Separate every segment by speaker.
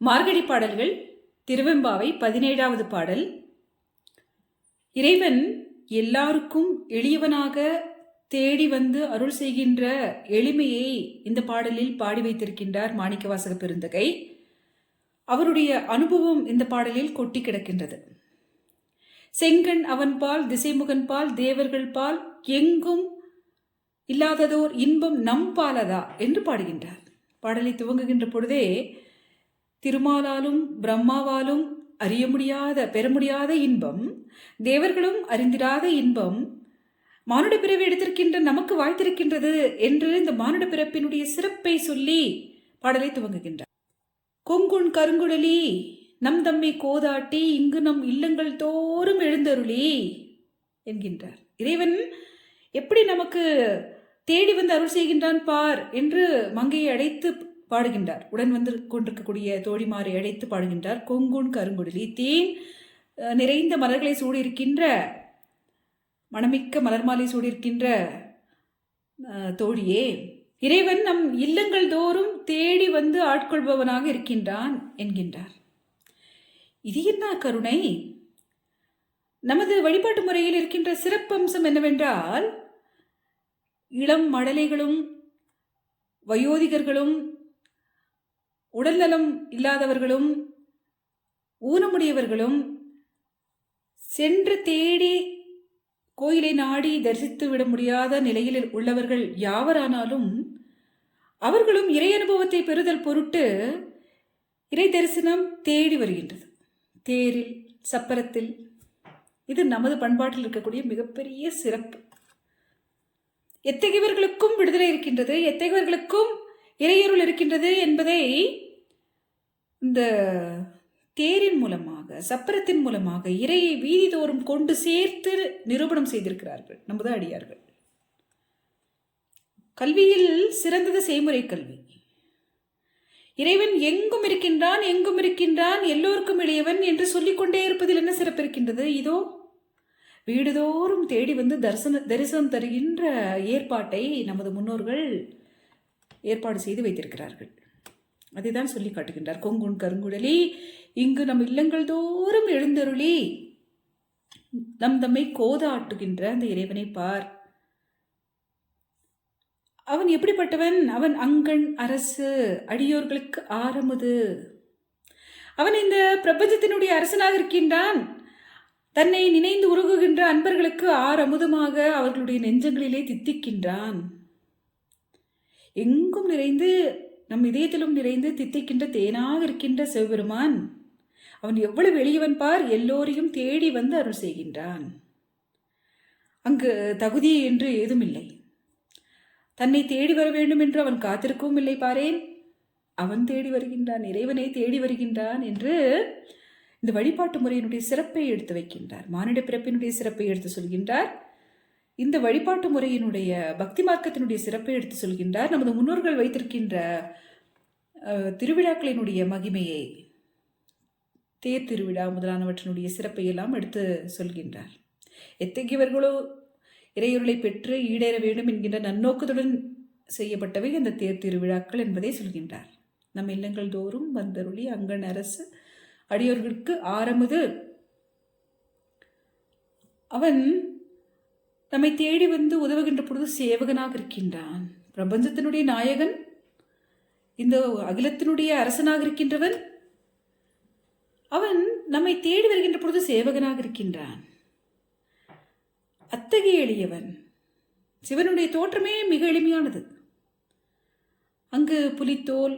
Speaker 1: மார்கழி பாடல்கள் திருவெம்பாவை பதினேழாவது பாடல். இறைவன் எல்லாருக்கும் எளியவனாக தேடி வந்து அருள் செய்கின்ற எளிமையை இந்த பாடலில் பாடி வைத்திருக்கின்றார் மாணிக்கவாசக பெருந்தகை. அவருடைய அனுபவம் இந்த பாடலில் கொட்டி கிடக்கின்றது. செங்கண் அவன்பால் திசைமுகன்பால் திசைமுகன் பால் தேவர்கள் பால் எங்கும் இல்லாததோர் இன்பம் நம் பாலதா என்று பாடுகின்றார். பாடலை துவங்குகின்ற பொழுதே திருமாலாலும் பிரம்மாவாலும் அறிய முடியாத பெற முடியாத இன்பம் தேவர்களும் அறிந்திராத இன்பம் மானுட பிறவி எடுத்திருக்கின்ற நமக்கு வாய்த்திருக்கின்றது என்று இந்த மானுட பிறப்பினுடைய சிறப்பை சொல்லி பாடலை துவங்குகின்றார். கொங்குண் கருங்குழலி நம் தம்மை கோதாட்டி இங்கு நம் இல்லங்கள் தோறும் எழுந்தருளி என்கின்றார். இறைவன் எப்படி நமக்கு தேடி வந்து அருள் செய்கின்றான் பார் என்று மங்கையை அழைத்து பாடுகின்றார். உடன் வந்து கொண்டிருக்கக்கூடிய தோழிமாரை அழைத்து பாடுகின்றார். கொங்குண் கருங்குடலி தேன் நிறைந்த மலர்களை சூடியிருக்கின்ற மணமிக்க மலர் மாலை சூடியிருக்கின்ற தோழியே இறைவன் நம் இல்லங்கள் தோறும் தேடி வந்து ஆட்கொள்பவனாக இருக்கின்றான் என்கின்றார். இது என்ன கருணை? நமது வழிபாட்டு முறையில் இருக்கின்ற சிறப்பம்சம் என்னவென்றால் இளம் மடலைகளும் வயோதிகர்களும் உடல்நலம் இல்லாதவர்களும் ஊனமுடையவர்களும் சென்று தேடி கோயிலை நாடி தரிசித்து விட முடியாத நிலையில் உள்ளவர்கள் யாவரானாலும் அவர்களும் இறை அனுபவத்தை பெறுதல் பொருட்டு இறை தரிசனம் தேடி வருகின்றது. தேரில் சப்பரத்தில். இது நமது பண்பாட்டில் இருக்கக்கூடிய மிகப்பெரிய சிறப்பு. எத்தகையவர்களுக்கும் விடுதலை இருக்கின்றது எத்தகையவர்களுக்கும் இறையருள் இருக்கின்றது என்பதை இந்த தேரின் மூலமாக சப்பரத்தின் மூலமாக இறையை வீதிதோறும் கொண்டு சேர்த்து நிரூபணம் செய்திருக்கிறார்கள். நமது அடியார்கள். கல்வியில் சிறந்தது செய்முறை கல்வி. இறைவன் எங்கும் இருக்கின்றான் எங்கும் இருக்கின்றான் எல்லோருக்கும் இளையவன் என்று சொல்லிக்கொண்டே இருப்பதில் என்ன சிறப்பு இருக்கின்றது? இதோ வீடுதோறும் தேடி வந்து தரிசன தரிசனம் தருகின்ற ஏற்பாட்டை நமது முன்னோர்கள் ஏற்பாடு செய்து வைத்திருக்கிறார்கள். அதைதான் சொல்லி காட்டுகின்றார். கொங்குன் கருங்குடலி இங்கு நம் இல்லங்கள் தோறும் எழுந்தருளி நம் தம்மை கோதாட்டுகின்ற அந்த இறைவனை பார். அவன் எப்படிப்பட்டவன்? அவன் அங்கண் அரசு அடியோர்களுக்கு ஆரமுது. அவன் இந்த பிரபஞ்சத்தினுடைய அரசனாக இருக்கின்றான். தன்னை நினைந்து உருகுகின்ற அன்பர்களுக்கு ஆறு அமுதமாக அவர்களுடைய நெஞ்சங்களிலே தித்திக்கின்றான். எங்கும் நிறைந்து நம் இதயத்திலும் நிறைந்து தித்திக்கின்ற தேனாக இருக்கின்ற சிவபெருமான் அவன் எவ்வளவு எளியவன் பார் எல்லோரையும் தேடி வந்து அருள் செய்கின்றான். அங்கு தகுதி என்று ஏதுமில்லை. தன்னை தேடி வர வேண்டும் என்று அவன் காத்திருக்கவும் இல்லை பாரேன். அவன் தேடி வருகின்றான் இறைவனை தேடி வருகின்றான் என்று இந்த வழிபாட்டு முறையினுடைய சிறப்பை எடுத்து வைக்கின்றார். மானிட பிறப்பினுடைய சிறப்பை எடுத்து சொல்கின்றார். இந்த வழிபாட்டு முறையினுடைய பக்தி மார்க்கத்தினுடைய சிறப்பை எடுத்து சொல்கின்றார். நமது முன்னோர்கள் வைத்திருக்கின்ற திருவிழாக்களினுடைய மகிமையை தேர் திருவிழா முதலானவற்றினுடைய சிறப்பை எல்லாம் எடுத்து சொல்கின்றார். எத்தகையவர்களோ இறையுருளை பெற்று ஈடேற வேண்டும் என்கின்ற நன்னோக்கத்துடன் செய்யப்பட்டவை அந்த தேர் திருவிழாக்கள் என்பதை சொல்கின்றார். நம் இல்லங்கள் தோறும் வந்தருளி அங்கன் அரசு அடியோர்களுக்கு ஆரமுது. அவன் நம்மை தேடி வந்து உதவுகின்ற பொழுது சேவகனாக இருக்கின்றான். பிரபஞ்சத்தினுடைய நாயகன் இந்த அகிலத்தினுடைய அரசனாக இருக்கின்றவன் அவன் நம்மை தேடி வருகின்ற பொழுது சேவகனாக இருக்கின்றான். அத்தகைய எளியவன் சிவனுடைய தோற்றமே மிக எளிமையானது. அங்கு புலித்தோல்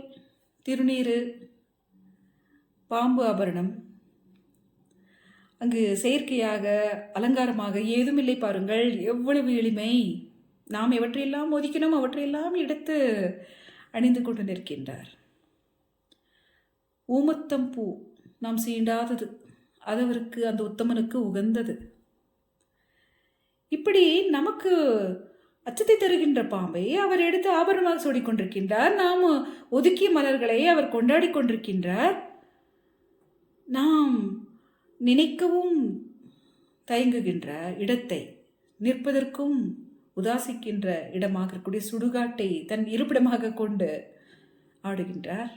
Speaker 1: திருநீறு பாம்பு ஆபரணம் அங்கு செயற்கையாக அலங்காரமாக ஏதுமில்லை பாருங்கள். எவ்வளவு எளிமை. நாம் எவற்றையெல்லாம் ஒதுக்கினோம் அவற்றையெல்லாம் எடுத்து அணிந்து கொண்டு நிற்கின்றார். ஊமத்தம் பூ நாம் சீண்டாதது அது அவருக்கு அந்த உத்தமனுக்கு உகந்தது. இப்படி நமக்கு அச்சத்தை தருகின்ற பாம்பை அவர் எடுத்து ஆபரணமாக சூடிக்கொண்டிருக்கின்றார். நாம் ஒதுக்கிய மலர்களை அவர் கொண்டாடி கொண்டிருக்கின்றார். நாம் நினைக்கவும் தயங்குகின்ற இடத்தை நிற்பதற்கும் உதாசிக்கின்ற இடமாக இருக்கக்கூடிய சுடுகாட்டை தன் இருப்பிடமாக கொண்டு ஆடுகின்றார்.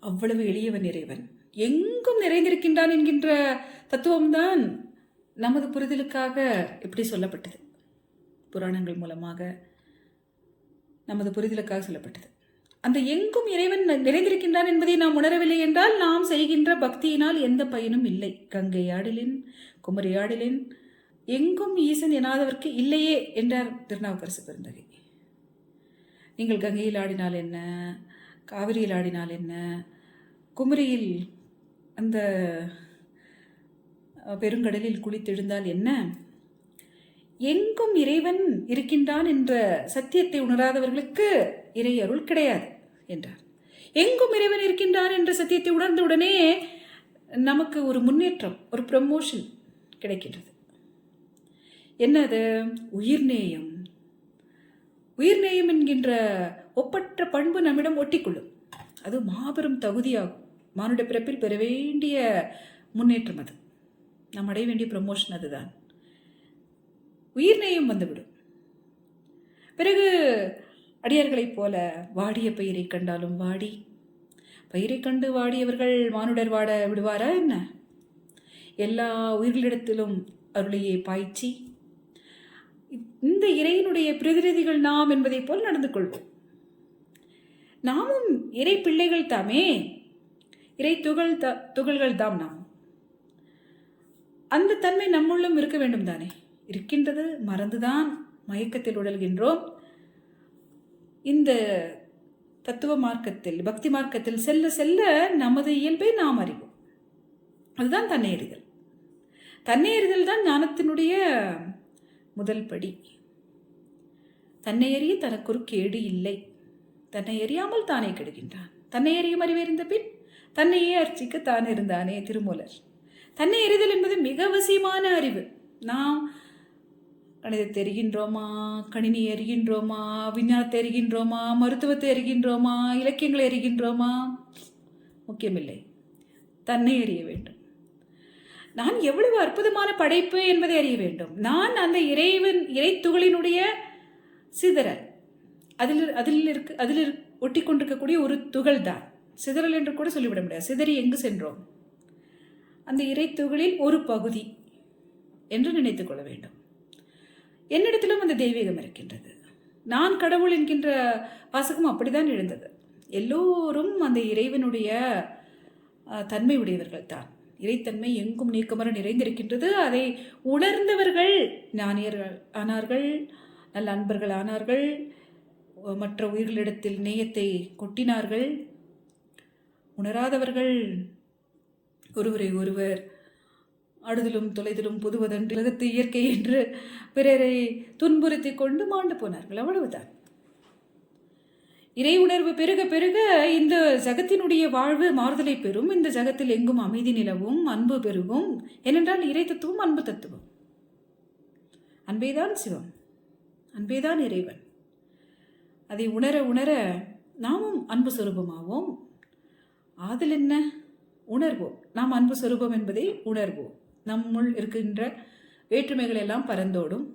Speaker 1: அவ்வளவு எளியவன் இறைவன். எங்கும் நிறைந்திருக்கின்றான் என்கின்ற தத்துவம்தான் நமது புரிதலுக்காக எப்படி சொல்லப்பட்டது. புராணங்கள் மூலமாக நமது புரிதலுக்காக சொல்லப்பட்டது. அந்த எங்கும் இறைவன் நிறைந்திருக்கின்றான் என்பதை நாம் உணரவில்லை என்றால் நாம் செய்கின்ற பக்தியினால் எந்த பயனும் இல்லை. கங்கை ஆடலின் குமரி ஆடலின் எங்கும் ஈசன் எனாதவர்க்கு இல்லையே என்றார் திருநாவுக்கரசு பெருந்தகை. நீங்கள் கங்கையில் ஆடினால் என்ன? காவிரியில் ஆடினால் என்ன? குமரியில் அந்த பெருங்கடலில் குளித்தெழுந்தால் என்ன? எங்கும் இறைவன் இருக்கின்றான் என்ற சத்தியத்தை உணராதவர்களுக்கு இறை அருள் கிடையாது என்றார். எங்கும் இறைவன் இருக்கின்றான் என்ற சத்தியத்தை உணர்ந்தவுடனே நமக்கு ஒரு முன்னேற்றம் ஒரு ப்ரமோஷன் கிடைக்கின்றது. என்னது? உயிர்நேயம். உயிர்நேயம் என்கின்ற ஒப்பற்ற பண்பு நம்மிடம் ஒட்டிக்கொள்ளும். அது மாபெரும் தகுதியாகும். மானுட பிறப்பில் பெற வேண்டிய முன்னேற்றம் அது. நாம் அடைய வேண்டிய ப்ரமோஷன் அதுதான். உயிர்நேயம் வந்துவிடும். பிறகு அடியார்களைப் போல வாடிய பயிரை கண்டாலும் வாடி. பயிரை கண்டு வாடியவர்கள் மானுடர் வாட விடுவாரா என்ன? எல்லா உயிர்களிடத்திலும் அருளையே பாய்ச்சி இந்த இறையினுடைய பிரதிநிதிகள் நாம் என்பதைப் போல் நடந்து கொள்வோம். நாமும் இறை பிள்ளைகள் தாமே. இறை துகள் த துகள்கள் தாம் நாம். அந்த தன்மை நம்முள்ளும் இருக்க வேண்டும் தானே இருக்கின்றது. மறந்துதான் மயக்கத்தில் உடல்கின்றோம். இந்த தத்துவ மார்க்கத்தில் பக்தி மார்க்கத்தில் செல்ல செல்ல நமது இயல்பை நாம் அறிவோம். அதுதான் தன்னை அறிதல் தன்னை அறிதல் தான் ஞானத்தினுடைய முதல் படி. தன்னை அறிய தனக்கொரு கேடு இல்லை. தன்னை அறியாமல் தானே கெடுகின்றான். தன்னை அறியும் அறிவறிந்த பின் தன்னையே அர்ச்சிக்க தான் இருந்தானே திருமூலர். தன்னை எறிதல் என்பது மிக அவசியமான அறிவு. நாம் கணிதத்தை அறிகின்றோமா கணினி அறிகின்றோமா விஞ்ஞானத்தை அறிகின்றோமா மருத்துவத்தை அறிகின்றோமா இலக்கியங்களை அறிகின்றோமா முக்கியமில்லை. தன்னை அறிய வேண்டும். நான் எவ்வளவு அற்புதமான படைப்பு என்பதை அறிய வேண்டும். நான் அந்த இறைவன் இறைத்துகளினுடைய சிதறல். அதில் அதில் இருக்கு அதில் ஒட்டி கொண்டிருக்கக்கூடிய ஒரு துகள் தான் சிதறல் என்று கூட சொல்லிவிட முடியாது. சிதறி எங்கு சென்றோம்? அந்த இறைத்துகளில் ஒரு பகுதி என்று நினைத்துக் கொள்ள வேண்டும். என்னிடத்திலும் அந்த தெய்வீகம் இருக்கின்றது. நான் கடவுள் என்கின்ற வாசகம் அப்படிதான் எழுந்தது. எல்லோரும் அந்த இறைவனுடைய தன்மை உடையவர்கள் தான். இறைத்தன்மை எங்கும் நீக்கமர நிறைந்திருக்கின்றது. அதை உணர்ந்தவர்கள் ஞானியர்கள் ஆனார்கள் நல்ல அன்பர்கள் ஆனார்கள் மற்ற உயிர்களிடத்தில் நேயத்தை கொட்டினார்கள். உணராதவர்கள் ஒருவரை ஒருவர் அடுதலும் தொலைதலும் புதுவதன்று உலகத்து இயற்கை என்று பிறரை துன்புறுத்தி கொண்டு மாண்டு போனார்கள். அவ்வளவுதான். இறை உணர்வு பெருக பெருக இந்த ஜகத்தினுடைய வாழ்வு மாறுதலை பெறும். இந்த ஜகத்தில் எங்கும் அமைதி நிலவும் அன்பு பெருகும். ஏனென்றால் இறை தத்துவம் அன்பு தத்துவம். அன்பேதான் சிவம். அன்பேதான் இறைவன். அதை உணர உணர நாமும் அன்பு சுரூபமாவோம். ஆதல் என்ன? உணர்வோம். நாம் அன்பு சுரூபம் என்பதை உணர்வோம். நம்முள் இருக்கின்ற வேற்றுமைகள் எல்லாம் பறந்தோடும்.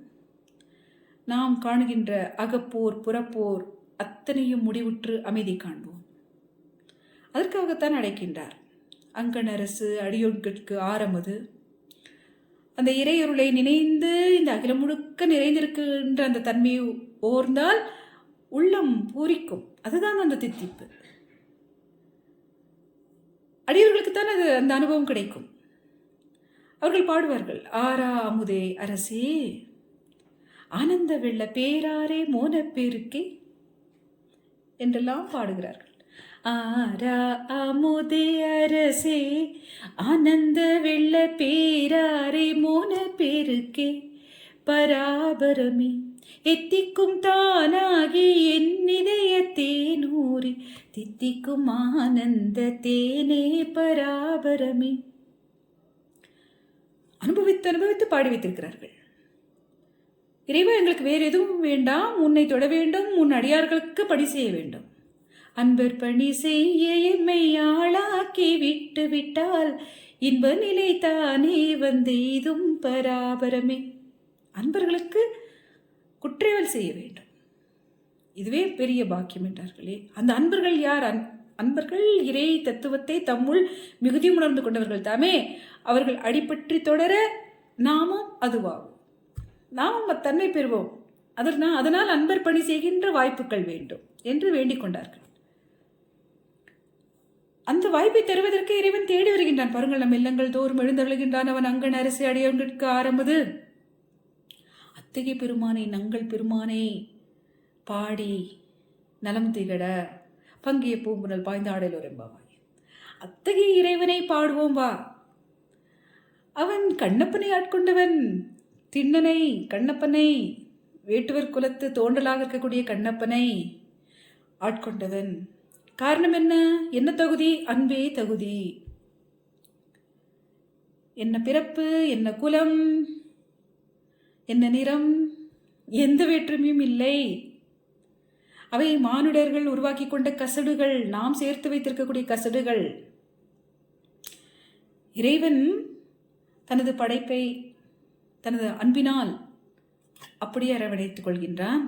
Speaker 1: நாம் காணுகின்ற அகப்போர் புறப்போர் அத்தனையும் முடிவுற்று அமைதி காண்போம். அதற்காகத்தான் அழைக்கின்றார். அங்கனரசு அடியோன்களுக்கு ஆரமது. அந்த இறையொருளை நினைந்து இந்த அகிலம் முழுக்க நிறைந்திருக்கின்ற அந்த தன்மையை ஓர்ந்தால் உள்ளம் பூரிக்கும். அதுதான் அந்த தித்திப்பு. அடியவர்களுக்குத்தான் அது அந்த அனுபவம் கிடைக்கும். அவர்கள் பாடுவார்கள் ஆரா அமுதே அரசே ஆனந்த வெள்ள பேராரே மோன பேருக்கே என்றெல்லாம் பாடுகிறார்கள். ஆரா அமுதே அரசே ஆனந்த வெள்ள பேராரே மோன பேருக்கே பராபரமே எத்திக்கும் தானாகி என் இதயத்தே நூறி தித்திக்கும் ஆனந்த தேனே பராபரமே. அனுபவித்து அனுபவித்து பாடி வைத்திருக்கிறார்கள். இறைவா எங்களுக்கு வேறு எதுவும் வேண்டாம். உன்னை தொட வேண்டும். உன் அடியார்களுக்கு பணி செய்ய வேண்டும். அன்பர் பணி செய்ய எம்மை ஆளாக்கி விட்டு விட்டால் இன்ப நிலை தானே வந்து இதும் பராபரமே. அன்பர்களுக்கு குற்றேவல் செய்ய வேண்டும். இதுவே பெரிய பாக்கியம் என்றார்களே. அந்த அன்பர்கள் யார்? அன் அன்பர்கள் இறை தத்துவத்தை தம்முள் மிகுதி உணர்ந்து கொண்டவர்கள் தாமே. அவர்கள் அடிபற்றி தொடர நாமும் அதுவாகும் நாமும் அத்தன்மை பெறுவோம். அதனால் அதனால் அன்பர் பணி செய்கின்ற வாய்ப்புகள் வேண்டும் என்று வேண்டிக் கொண்டார்கள். அந்த வாய்ப்பை தருவதற்கு இறைவன் தேடி வருகின்றான். பாருங்கள் நம் இல்லங்கள் தோறும் எழுந்தருளுகின்றான் அவன் அங்கன் அரசு அடையவங்களுக்கு ஆரம்பது. அத்தகைய பெருமானை நங்கள் பெருமானை பாடி நலம் திகழ பங்கிய பூம்புனல் பாய்ந்தாடல் என்பவாய் அத்தகைய இறைவனை பாடுவோம் வா. அவன் கண்ணப்பனை ஆட்கொண்டவன். திண்ணனை கண்ணப்பனை. வேட்டுவர் குலத்து தோன்றலாக இருக்கக்கூடிய கண்ணப்பனை ஆட்கொண்டவன். காரணம் என்ன? என்ன தகுதி? அன்பே தகுதி. என்ன பிறப்பு? என்ன குலம்? என்ன நிறம்? எந்த வேற்றுமையும் இல்லை. அவை மானுடர்கள் உருவாக்கி கொண்ட கசடுகள். நாம் சேர்த்து வைத்திருக்கக்கூடிய கசடுகள். இறைவன் தனது படைப்பை தனது அன்பினால் அப்படியே அரவணைத்துக் கொள்கின்றான்.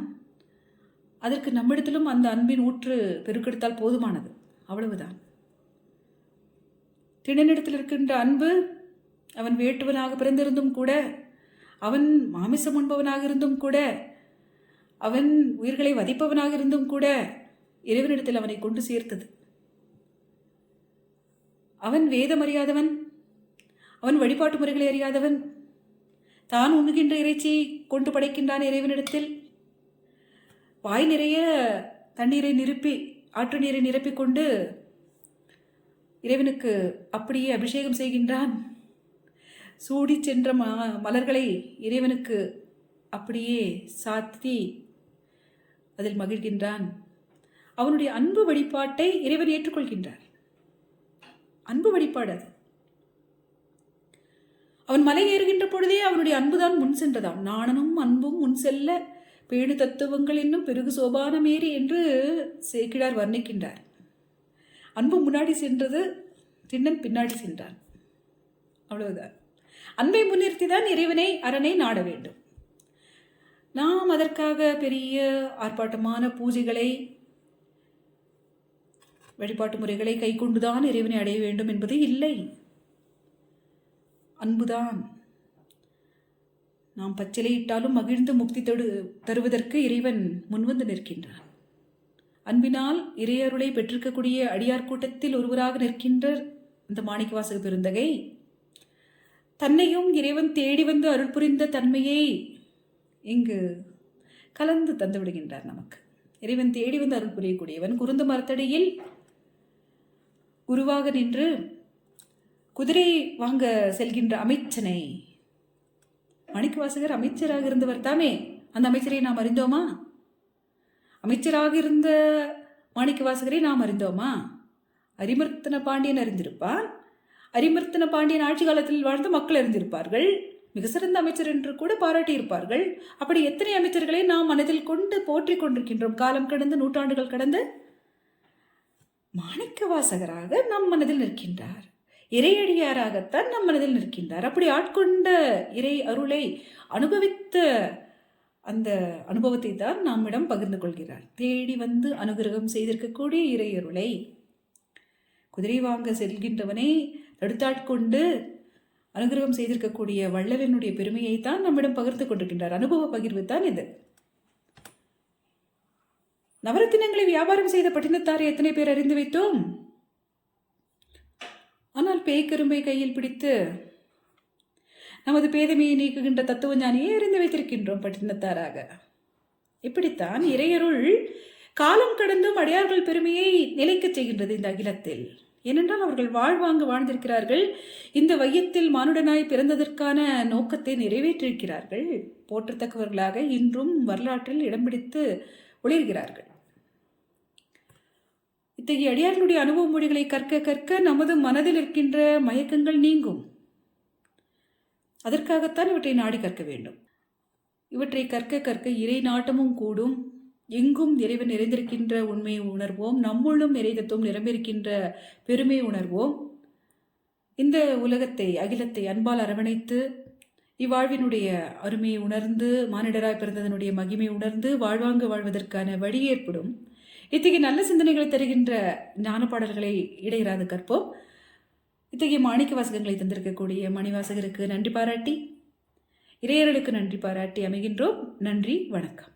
Speaker 1: அதற்கு நம்மிடத்திலும் அந்த அன்பின் ஊற்று பெருக்கெடுத்தால் போதுமானது. அவ்வளவுதான். திணனிடத்தில் இருக்கின்ற அன்பு அவன் வேட்டுவனாக பிறந்திருந்தும் கூட அவன் மாமிசம் உண்பவனாக இருந்தும் கூட அவன் உயிர்களை வதிப்பவனாக இருந்தும் கூட இறைவனிடத்தில் அவனை கொண்டு சேர்த்தது. அவன் வேதம் அறியாதவன் அவன் வழிபாட்டு முறைகளை அறியாதவன் தான் உண்ணுகின்ற இறைச்சியை கொண்டு படைக்கின்றான் இறைவனிடத்தில். வாய் நிறைய தண்ணீரை நிரப்பி ஆற்று நீரை நிரப்பிக் கொண்டு இறைவனுக்கு அப்படியே அபிஷேகம் செய்கின்றான். சூடி சென்ற ம மலர்களை இறைவனுக்கு அப்படியே சாத்தி அதில் மகிழ்கின்றான். அவனுடைய அன்பு வழிபாட்டை இறைவன் ஏற்றுக்கொள்கின்றார். அன்பு வழிபாடு அது. அவன் மலை ஏறுகின்ற பொழுதே அவனுடைய அன்புதான் முன் சென்றதாம். நாணனும் அன்பும் முன் செல்ல பேணு தத்துவங்கள் இன்னும் பெருகு சோபானமேறி என்று சேக்கிழார் வர்ணிக்கின்றார். அன்பு முன்னாடி சென்றது திண்ணன் பின்னாடி சென்றான். அவ்வளவுதான். அன்பை முன்னிறுத்தி தான் இறைவனை அரணை நாட வேண்டும். நாம் அதற்காக பெரிய ஆர்ப்பாட்டமான பூஜைகளை வழிபாட்டு முறைகளை கை கொண்டுதான் இறைவனை அடைய வேண்டும் என்பது இல்லை. அன்புதான். நாம் பச்சிலையிட்டாலும் மகிழ்ந்து முக்தி தடு தருவதற்கு இறைவன் முன்வந்து நிற்கின்றான். அன்பினால் இறையருளை பெற்றிருக்கக்கூடிய அடியார் கூட்டத்தில் ஒருவராக நிற்கின்ற இந்த மாணிக்கவாசக பெருந்தகை தன்னையும் இறைவன் தேடி வந்து அருள் புரிந்த தன்மையை இங்கு கலந்து தந்து விடுகின்றார் நமக்கு. இறைவன் தேடி வந்து அருள் புரியக்கூடியவன் குருந்த மரத்தடியில் குருவாக நின்று குதிரை வாங்க செல்கின்ற அமைச்சனை மாணிக்கவாசகர் அமைச்சராக இருந்தவர் தாமே அந்த அமைச்சரை நாம் அறிந்தோமா? அமைச்சராக இருந்த மாணிக்கவாசகரை நாம் அறிந்தோமா? அரிமர்த்தன பாண்டியன் அறிந்திருப்பான். அரிமர்த்தன பாண்டியன் ஆட்சி காலத்தில் வாழ்ந்த மக்கள் அறிந்திருப்பார்கள். மிக சிறந்த அமைச்சர் என்று கூட பாராட்டியிருப்பார்கள். அப்படி எத்தனை அமைச்சர்களை நாம் மனதில் கொண்டு போற்றிக் கொண்டிருக்கின்றோம்? காலம் கடந்து நூற்றாண்டுகள் கடந்து. மாணிக்க வாசகராக நம் மனதில் நிற்கின்றார். இறையடியாராகத்தான் நம் மனதில் நிற்கின்றார். அப்படி ஆட்கொண்ட இறை அருளை அனுபவித்த அந்த அனுபவத்தை தான் நம்மிடம் பகிர்ந்து கொள்கிறார். தேடி வந்து அனுகிரகம் செய்திருக்கக்கூடிய இறை அருளை. குதிரை வாங்க செல்கின்றவனை தடுத்தாட்கொண்டு அனுகிரகம் செய்திருக்கக்கூடிய வள்ளலினுடைய பெருமையை தான் நம்மிடம் பகிர்ந்து கொண்டிருக்கின்றார். அனுபவ பகிர்வு தான் இது. நவரத்தினங்களை வியாபாரம் செய்த பட்டினத்தாரை எத்தனை பேர் அறிந்து வைத்தோம்? ஆனால் பேய்க்கரும்பை கையில் பிடித்து நமது பேதமையை நீக்குகின்ற தத்துவ ஞானியை அறிந்து வைத்திருக்கின்றோம் பட்டினத்தாராக. இப்படித்தான் இறையருள் காலம் கடந்தும் அடியார்கள் பெருமையை நிலைக்கச் செய்கின்றது இந்த அகிலத்தில். ஏனென்றால் அவர்கள் வாழ்வாங்கு வாழ்ந்திருக்கிறார்கள். இந்த வையத்தில் மானுடனாய் பிறந்ததற்கான நோக்கத்தை நிறைவேற்றிருக்கிறார்கள் போற்றத்தக்கவர்களாக இன்றும் வரலாற்றில் இடம் பிடித்து ஒளிர்கிறார்கள். இத்தகைய அடியார்களுடைய அனுபவ மொழிகளை கற்க கற்க நமது மனதில் இருக்கின்ற மயக்கங்கள் நீங்கும். அதற்காகத்தான் இவற்றை நாடி கற்க வேண்டும். இவற்றை கற்க கற்க இறை நாட்டமும் கூடும். எங்கும் இறைவன் நிறைந்திருக்கின்ற உண்மையை உணர்வோம். நம்முள்ளும் நிறைதத்துவம் நிரம்பியிருக்கின்ற பெருமை உணர்வோம். இந்த உலகத்தை அகிலத்தை அன்பால் அரவணைத்து இவ்வாழ்வினுடைய அருமையை உணர்ந்து மானிடராய் பிறந்ததனுடைய மகிமை உணர்ந்து வாழ்வாங்கு வாழ்வதற்கான வழி ஏற்படும். இத்தகைய நல்ல சிந்தனைகளை தருகின்ற ஞான பாடல்களை இடையிறாது கற்போம். இத்தகைய மாணிக்க வாசகங்களை தந்திருக்கக்கூடிய மணிவாசகருக்கு நன்றி பாராட்டி இறையர்களுக்கு நன்றி பாராட்டி அமைகின்றோம். நன்றி வணக்கம்.